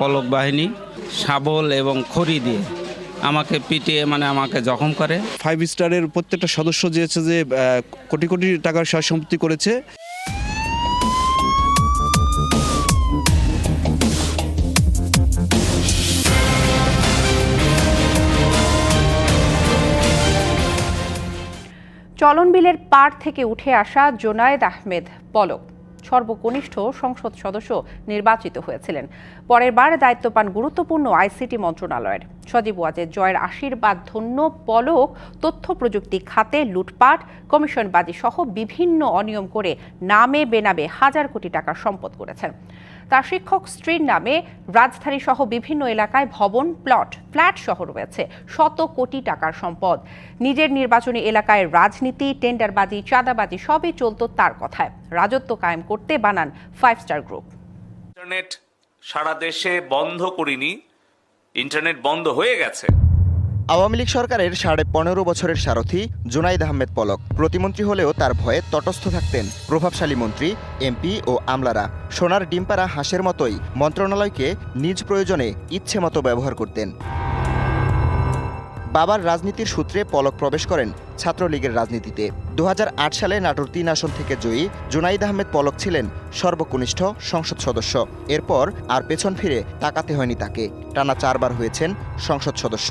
পলক বাহিনী শাবল এবং খড়ি দিয়ে আমাকে পিটিয়ে মানে আমাকে জখম করে। ফাইভ স্টারের প্রত্যেকটা সদস্য যে হচ্ছে যে আহ, কোটি কোটি টাকার সয় সম্পত্তি করেছে। চলন বিলের পার থেকে উঠে আসা জোনায়েদ আহমেদ পলক। সর্বকনিষ্ঠ সংসদ সদস্য নির্বাচিত হয়েছিলেন। পরের বার দায়িত্ব পান গুরুত্বপূর্ণ আইসিটি মন্ত্রণালয়ের। সজীব ওয়াজের জয়ের আশীর্বাদ, ধন্য, পলক, তথ্য প্রযুক্তি খাতে, লুটপাট, কমিশনবাজি সহ বিভিন্ন অনিয়ম করে নামে বেনামে হাজার কোটি টাকার সম্পদ করেছেন। তার শিক্ষক স্ত্রীর নামে রাজধানী সহ বিভিন্ন এলাকায় ভবন, প্লট, ফ্ল্যাট সহ রয়েছে শত কোটি টাকার সম্পদ। নিজের নির্বাচনী এলাকায় রাজনীতি, টেন্ডারবাজি, চাঁদাবাজি সবই চলতো তার কথায়। রাজত্ব কায়েম করতে বানান ফাইভ স্টার গ্রুপ। ইন্টারনেট সারা দেশে বন্ধ করিনি, ইন্টারনেট বন্ধ হয়ে গেছে। আওয়ামী লীগ সরকারের সাড়ে পনেরো বছরের সারথি জুনাইদ আহমেদ পলক। প্রতিমন্ত্রী হলেও তার ভয়ে তটস্থ থাকতেন প্রভাবশালী মন্ত্রী, এমপি ও আমলারা। সোনার ডিমপাড়া হাঁসের মতোই মন্ত্রণালয়কে নিজ প্রয়োজনে ইচ্ছে মতো ব্যবহার করতেন। বাবার রাজনীতির সূত্রে পলক প্রবেশ করেন ছাত্রলীগের রাজনীতিতে। দু হাজার আট সালে নাটোর তিন আসন থেকে জয়ী জুনাইদ আহমেদ পলক ছিলেন সর্বকনিষ্ঠ সংসদ সদস্য। এরপর আর পেছন ফিরে তাকাতে হয়নি তাকে। টানা চারবার হয়েছেন সংসদ সদস্য।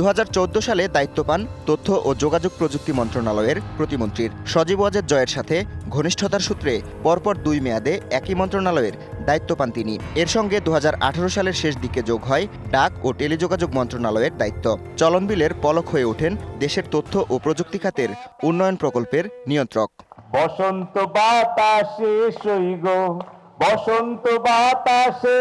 দু হাজার চোদ্দ সালে দায়িত্ব পান তথ্য ও যোগাযোগ প্রযুক্তি মন্ত্রণালয়ের প্রতিমন্ত্রীর সজীব ওয়াজেদ জয়ের সাথে। ঘনিষ্ঠতার সূত্রে পরপর দুই মেয়াদে একই মন্ত্রণালয়ের দায়িত্ব পান তিনি। এর সঙ্গে দু হাজার আঠারো সালের শেষ দিকে যোগ হয় ডাক ও টেলিযোগাযোগ মন্ত্রণালয়ের দায়িত্ব। চলন বিলের পলক হয়ে ওঠেন দেশের তথ্য ও প্রযুক্তি খাতের উন্নয়ন প্রকল্পের নিয়ন্ত্রক। বসন্ত বাতাসে বসন্ত বাতাসে।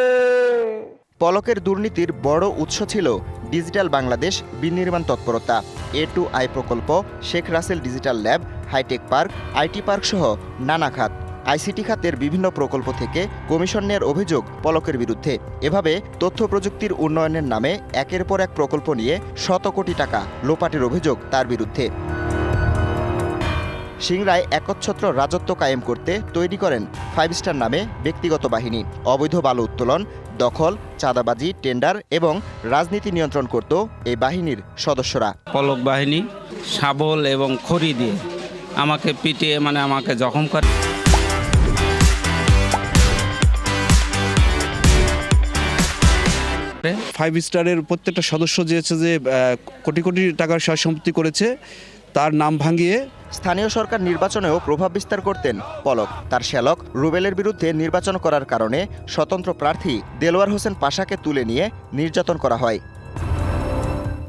পলকের দুর্নীতির বড় উৎস ছিল ডিজিটাল বাংলাদেশ বিনির্মাণ তৎপরতা, এ টু আই প্রকল্প, Sheikh Russel digital lab, hitech park IT park সহ নানা খাত। আইসিটি খাতের বিভিন্ন প্রকল্প থেকে কমিশন নেয়ার অভিযোগ পলকের বিরুদ্ধে। এভাবে তথ্য প্রযুক্তির উন্নয়নের নামে একের পর এক প্রকল্প নিয়ে শত কোটি টাকা লোপাটের অভিযোগ তার বিরুদ্ধে। সিংরায় একচ্ছত্র রাজত্ব কায়েম করতে তৈরি করেন ফাইভ স্টার নামে ব্যক্তিগত বাহিনী অবৈধ বালু উত্তোলন দখল চাঁদাবাজি টেন্ডার এবং রাজনীতি নিয়ন্ত্রণ করত এই বাহিনীর সদস্যরা। পলক বাহিনী শাবল এবং খড়ি দিয়ে আমাকে পিটিয়ে মানে আমাকে জখম করে। ফাইভ স্টারের প্রত্যেকটা সদস্য যে হচ্ছে যে কোটি কোটি টাকার সয় সম্পত্তি করেছে তার নাম ভাঙিয়ে স্থানীয় সরকার নির্বাচনেও প্রভাব বিস্তার করতেন পলক। তার শ্যালক রুবেলের বিরুদ্ধে নির্বাচন করার কারণে স্বতন্ত্র প্রার্থী দেলোয়ার হোসেন পাশাকে তুলে নিয়ে নির্যাতন করা হয়।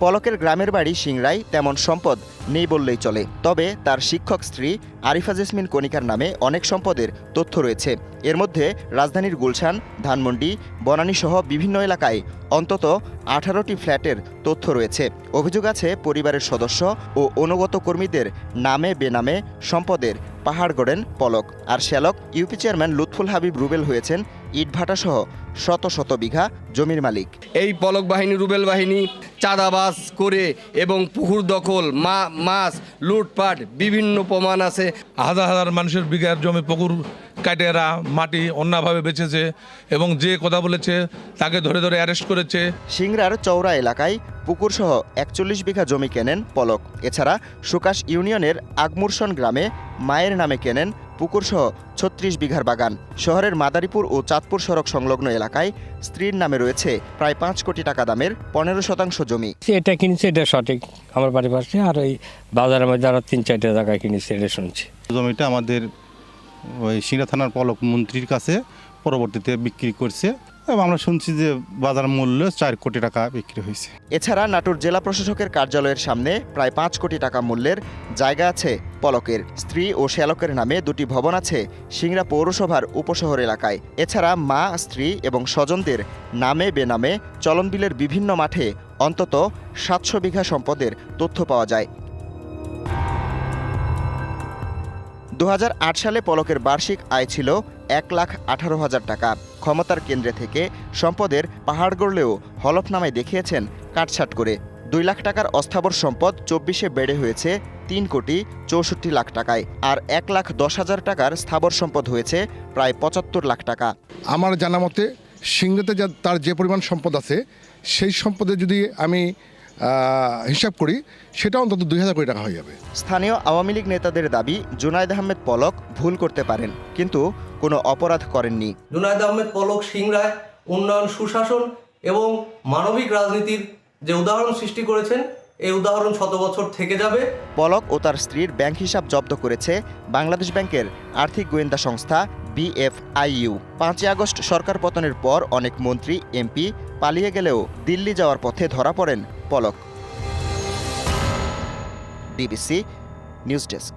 পলকের গ্রামের বাড়ি সিংড়ায় তেমন সম্পদ নেই বললেই চলে। তবে তার শিক্ষক স্ত্রী আরিফা জেসমিন কণিকার নামে অনেক সম্পদের তথ্য রয়েছে। এর মধ্যে রাজধানীর গুলশান, ধানমন্ডি বনানীসহ বিভিন্ন এলাকায় অন্তত আঠারোটি ফ্ল্যাটের তথ্য রয়েছে। অভিযোগ আছে, পরিবারের সদস্য ও অনুগত কর্মীদের নামে বেনামে সম্পদের পাহাড় গড়েন পলক। আর শ্যালক, ইউপি চেয়ারম্যান লুৎফুল হাবিব রুবেল হয়েছেন ইটভাটা সহ শত শত বিঘা জমির মালিক। এই পলক বাহিনী রুবেল বাহিনী চাঁদাবাজ করে এবং পুকুর দখল মা মাছ লুটপাট বিভিন্ন প্রমাণ আছে। হাজার হাজার মানুষের বিঘার জমি পুকুর কাটেরা মাটি অন্যভাবে বেঁচেছে এবং যে কথা বলেছে তাকে ধরে ধরে অ্যারেস্ট করেছে। সিংড়ার চৌরা এলাকায় পুকুরসহ একচল্লিশ বিঘা জমি কেনেন পলক। এছাড়া সুকাশ ইউনিয়নের আগমুরসন গ্রামে মায়ের নামে কেনেন পুকুরসহ ছত্রিশ বিঘার বাগান। শহরের মাদারীপুর ও চাঁদপুর সড়ক সংলগ্ন এলাকায় স্ত্রীর নামে রয়েছে প্রায় পাঁচ কোটি টাকা দামের পনেরো শতাংশ জমি। এটা কিনেছে এটা সঠিক। আমার বাড়ির পাশে আর ওই বাজারের মধ্যে আরও তিন চারটা জায়গায় কিনেছে এটা শুনছি। জমিটা আমাদের ওই সিংড়া থানার পলক মন্ত্রীর কাছে পরবর্তীতে বিক্রি করছে। এবং আমরা শুনছি যে বাজার মূল্য চার কোটি টাকা বিক্রি হয়েছে। এছাড়া নাটোর জেলা প্রশাসকের কার্যালয়ের সামনে প্রায় পাঁচ কোটি টাকা মূল্যের জায়গা আছে। পলকের স্ত্রী ও শ্যালকের নামে দুটি ভবন আছে সিংড়া পৌরসভার উপশহর এলাকায়। এছাড়া মা, স্ত্রী এবং স্বজনদের নামে বেনামে চলনবিলের বিভিন্ন মাঠে অন্তত সাতশো বিঘা সম্পদের তথ্য পাওয়া যায়। দু হাজার আট সালে পলকের বার্ষিক আয় ছিল এক লাখ আঠারো হাজার টাকা। ক্ষমতার কেন্দ্রে থেকে সম্পদের পাহাড় গড়লেও হলফনামায় দেখিয়েছেন কাটছাট করে। দুই লাখ টাকার অস্থাবর সম্পদ চব্বিশে বেড়ে হয়েছে তিন কোটি চৌষট্টি লাখ টাকায়, আর এক লাখ দশ হাজার টাকার স্থাবর সম্পদ হয়েছে প্রায় পঁচাত্তর লাখ টাকা। আমার জানা মতে যা তার যে পরিমাণ সম্পদ আছে, সেই সম্পদে যদি আমি হিসাব করি সেটা অন্তত দুই হাজার কোটি টাকা হয়ে যাবে। স্থানীয় আওয়ামী লীগ নেতাদের দাবি জুনায়দ আহমেদ পলক ভুল করতে পারেন কিন্তু কোনো অপরাধ করেননি। জুনায়দ আহমেদ পলক সিংরায় উন্নয়ন সুশাসন এবং মানবিক রাজনীতির যে উদাহরণ সৃষ্টি করেছেন এই উদাহরণ শত বছর থেকে যাবে। পলক ও তার স্ত্রীর ব্যাংক হিসাব জব্দ করেছে বাংলাদেশ ব্যাংকের আর্থিক গোয়েন্দা সংস্থা বিএফআইইউ। পাঁচই আগস্ট সরকার পতনের পর অনেক মন্ত্রী, এমপি পালিয়ে গেলেও দিল্লি যাওয়ার পথে ধরা পড়েন পলক। DBC news desk.